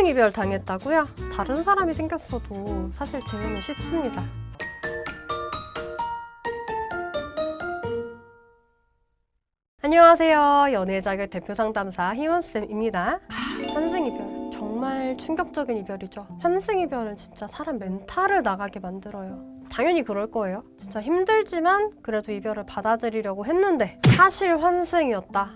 환승이별 당했다고요? 다른 사람이 생겼어도 사실 재회는 쉽습니다. 안녕하세요. 연애 자격 대표 상담사 희원쌤입니다. 아, 환승 이별. 정말 충격적인 이별이죠. 환승 이별은 진짜 사람 멘탈을 나가게 만들어요. 당연히 그럴 거예요. 진짜 힘들지만 그래도 이별을 받아들이려고 했는데 사실 환승이었다.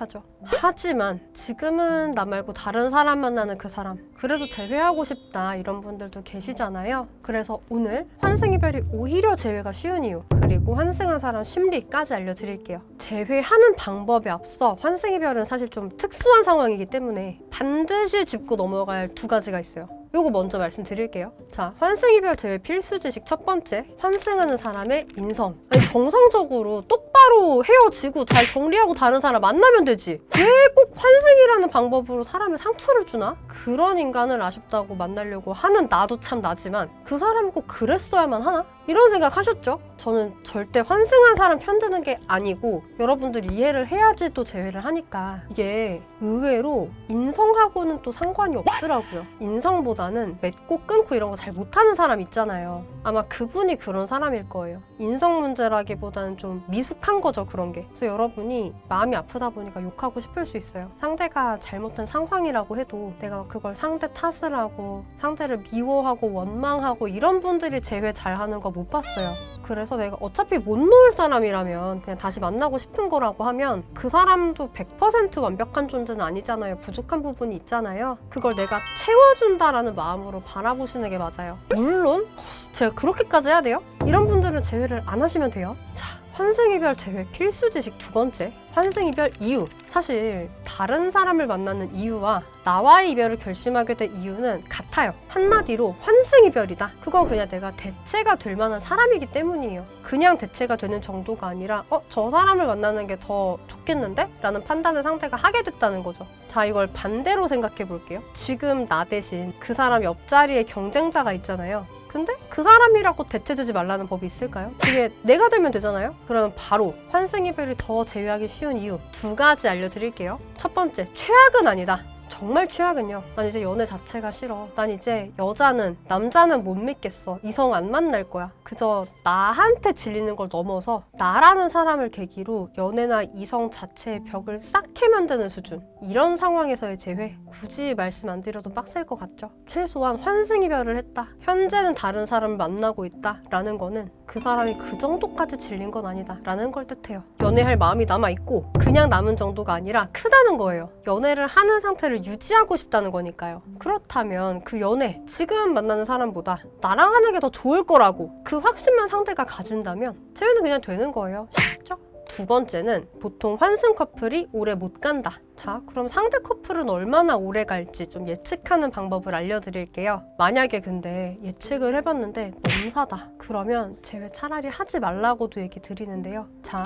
하, 끔찍하죠. 하지만 지금은 나 말고 다른 사람 만나는 그 사람 그래도 재회하고 싶다 이런 분들도 계시잖아요. 그래서 오늘 환승이별이 오히려 재회가 쉬운 이유 그리고 환승한 사람 심리까지 알려드릴게요. 재회하는 방법에 앞서 환승이별은 사실 좀 특수한 상황이기 때문에 반드시 짚고 넘어갈 두 가지가 있어요. 요거 먼저 말씀드릴게요. 자, 환승이별 제외 필수 지식 첫 번째. 환승하는 사람의 인성. 아니, 정상적으로 똑 바로 헤어지고 잘 정리하고 다른 사람 만나면 되지. 왜 꼭 환승이라는 방법으로 사람의 상처를 주나? 그런 인간을 아쉽다고 만나려고 하는 나도 참 나지만 그 사람은 꼭 그랬어야만 하나? 이런 생각 하셨죠? 저는 절대 환승한 사람 편드는 게 아니고 여러분들 이해를 해야지 또 재회를 하니까 이게 의외로 인성하고는 또 상관이 없더라고요. 인성보다는 맺고 끊고 이런 거 잘 못하는 사람 있잖아요. 아마 그분이 그런 사람일 거예요. 인성 문제라기보다는 좀 미숙한 거죠, 그런 게. 그래서 여러분이 마음이 아프다 보니까 욕하고 싶을 수 있어요. 상대가 잘못한 상황이라고 해도 내가 그걸 상대 탓을 하고 상대를 미워하고 원망하고 이런 분들이 재회 잘하는 거 못 봤어요. 그래서 내가 어차피 못 놓을 사람이라면 그냥 다시 만나고 싶은 거라고 하면 그 사람도 100% 완벽한 존재는 아니잖아요. 부족한 부분이 있잖아요. 그걸 내가 채워준다라는 마음으로 바라보시는 게 맞아요. 물론 제가 그렇게까지 해야 돼요? 이런 분들은 제외를 안 하시면 돼요. 자, 환승이별 제외 필수 지식 두 번째. 환승이별 이유. 사실 다른 사람을 만나는 이유와 나와의 이별을 결심하게 된 이유는 같아요. 한마디로 환승이별이다. 그건 그냥 내가 대체가 될 만한 사람이기 때문이에요. 그냥 대체가 되는 정도가 아니라 어, 저 사람을 만나는 게 더 좋겠는데? 라는 판단을 상대가 하게 됐다는 거죠. 자, 이걸 반대로 생각해 볼게요. 지금 나 대신 그 사람 옆자리에 경쟁자가 있잖아요. 근데 그 사람이라고 대체되지 말라는 법이 있을까요? 그게 내가 되면 되잖아요? 그러면 바로 환승이별이 더 제외하기 쉬운 이유 두 가지 알려드릴게요. 첫 번째, 최악은 아니다. 정말 최악은요. 난 이제 연애 자체가 싫어. 난 이제 여자는 남자는 못 믿겠어. 이성 안 만날 거야. 그저 나한테 질리는 걸 넘어서 나라는 사람을 계기로 연애나 이성 자체의 벽을 쌓게 만드는 수준. 이런 상황에서의 재회. 굳이 말씀 안 드려도 빡셀 것 같죠. 최소한 환승 이별을 했다. 현재는 다른 사람을 만나고 있다라는 거는 그 사람이 그 정도까지 질린 건 아니다라는 걸 뜻해요. 연애할 마음이 남아 있고 그냥 남은 정도가 아니라 크다는 거예요. 연애를 하는 상태를 유지하고 싶다는 거니까요. 그렇다면 그 연애 지금 만나는 사람보다 나랑 하는 게 더 좋을 거라고 그 확신만 상대가 가진다면 재회는 그냥 되는 거예요. 쉽죠? 두 번째는 보통 환승 커플이 오래 못 간다. 자, 그럼 상대 커플은 얼마나 오래 갈지 좀 예측하는 방법을 알려드릴게요. 만약에 근데 예측을 해봤는데 넘사다. 그러면 제외 차라리 하지 말라고도 얘기 드리는데요. 자,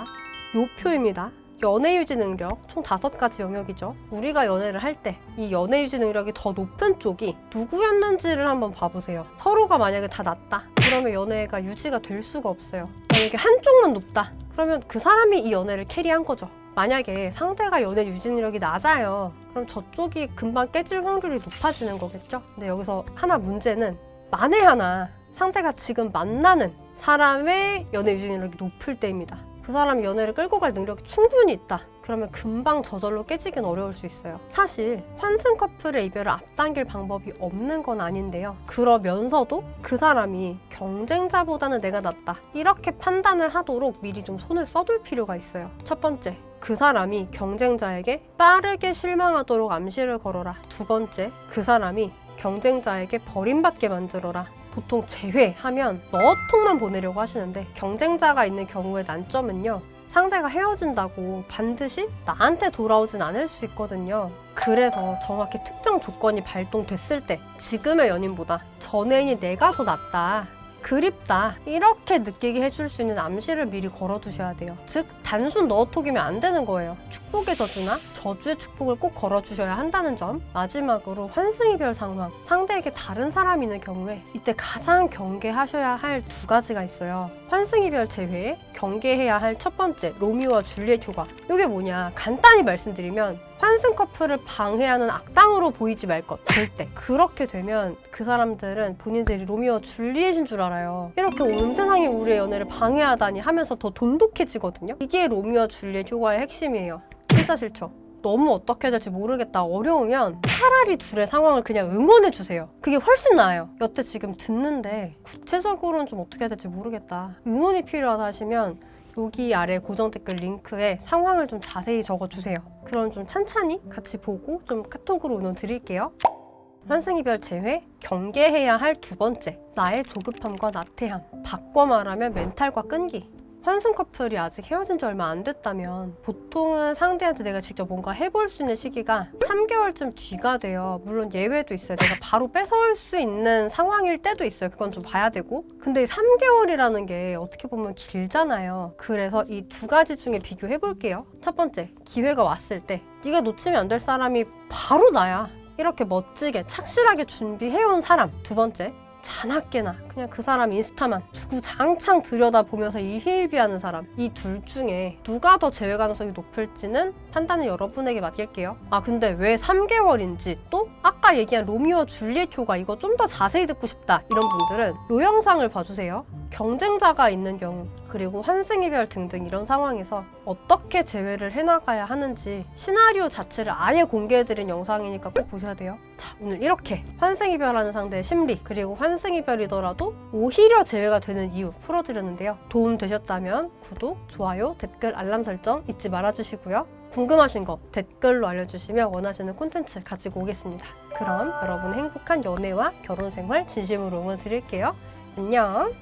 요 표입니다. 연애 유지 능력 총 다섯 가지 영역이죠. 우리가 연애를 할 때 이 연애 유지 능력이 더 높은 쪽이 누구였는지를 한번 봐보세요. 서로가 만약에 다 낮다. 그러면 연애가 유지가 될 수가 없어요. 만약에 한쪽만 높다. 그러면 그 사람이 이 연애를 캐리한 거죠. 만약에 상대가 연애 유지 능력이 낮아요. 그럼 저쪽이 금방 깨질 확률이 높아지는 거겠죠. 근데 여기서 하나 문제는 만에 하나 상대가 지금 만나는 사람의 연애 유지 능력이 높을 때입니다. 그 사람이 연애를 끌고 갈 능력이 충분히 있다. 그러면 금방 저절로 깨지긴 어려울 수 있어요. 사실 환승 커플의 이별을 앞당길 방법이 없는 건 아닌데요. 그러면서도 그 사람이 경쟁자보다는 내가 낫다. 이렇게 판단을 하도록 미리 좀 손을 써둘 필요가 있어요. 첫 번째, 그 사람이 경쟁자에게 빠르게 실망하도록 암시를 걸어라. 두 번째, 그 사람이 경쟁자에게 버림받게 만들어라. 보통 제외하면 너통만 보내려고 하시는데 경쟁자가 있는 경우의 난점은요. 상대가 헤어진다고 반드시 나한테 돌아오진 않을 수 있거든요. 그래서 정확히 특정 조건이 발동됐을 때 지금의 연인보다 전 애인이 내가 더 낫다. 그립다. 이렇게 느끼게 해줄 수 있는 암시를 미리 걸어두셔야 돼요. 즉 단순 너톡이면 안 되는 거예요. 축복의 저주나 저주의 축복을 꼭 걸어주셔야 한다는 점. 마지막으로 환승이별 상황. 상대에게 다른 사람이 있는 경우에 이때 가장 경계하셔야 할 두 가지가 있어요. 환승이별 제외에 경계해야 할 첫 번째 로미오와 줄리엣 효과. 이게 뭐냐? 간단히 말씀드리면 환승 커플을 방해하는 악당으로 보이지 말 것. 절대. 그렇게 되면 그 사람들은 본인들이 로미오와 줄리엣인 줄 알아요. 이렇게 온 세상이 우리의 연애를 방해하다니 하면서 더 돈독해지거든요. 이게 로미오와 줄리엣 효과의 핵심이에요. 진짜 싫죠. 너무 어떻게 해야 될지 모르겠다 어려우면 차라리 둘의 상황을 그냥 응원해 주세요 그게 훨씬 나아요 여태 지금 듣는데 구체적으로는 좀 어떻게 해야 될지 모르겠다 응원이 필요하다 하시면 여기 아래 고정 댓글 링크에 상황을 좀 자세히 적어주세요. 그럼 좀 찬찬히 같이 보고 좀 카톡으로 응원 드릴게요. 환승이별 제외 경계해야 할 두 번째 나의 조급함과 나태함. 바꿔 말하면 멘탈과 끈기 환승 커플이 아직 헤어진 지 얼마 안 됐다면 보통은 상대한테 내가 직접 뭔가 해볼 수 있는 시기가 3개월쯤 뒤가 돼요. 물론 예외도 있어요. 내가 바로 뺏어올 수 있는 상황일 때도 있어요. 그건 좀 봐야 되고. 근데 이 3개월이라는 게 어떻게 보면 길잖아요. 그래서 이 두 가지 중에 비교해 볼게요. 첫 번째, 기회가 왔을 때 네가 놓치면 안 될 사람이 바로 나야. 이렇게 멋지게 착실하게 준비해온 사람. 두 번째, 자나깨나 그냥 그 사람 인스타만 두고 장창 들여다보면서 일희일비하는 사람. 이 둘 중에 누가 더 제외 가능성이 높을지는 판단은 여러분에게 맡길게요. 아 근데 왜 3개월인지 또 아까 얘기한 로미오와 줄리엣 효과 이거 좀 더 자세히 듣고 싶다 이런 분들은 이 영상을 봐주세요. 경쟁자가 있는 경우 그리고 환승이별 등등 이런 상황에서 어떻게 제외를 해나가야 하는지 시나리오 자체를 아예 공개해드린 영상이니까 꼭 보셔야 돼요. 자 오늘 이렇게 환승이별하는 상대의 심리 그리고 환승이별이더라 도 오히려 제외가 되는 이유 풀어드렸는데요. 도움 되셨다면 구독, 좋아요, 댓글, 알람 설정 잊지 말아주시고요. 궁금하신 거 댓글로 알려주시면 원하시는 콘텐츠 가지고 오겠습니다. 그럼 여러분 행복한 연애와 결혼 생활 진심으로 응원 드릴게요. 안녕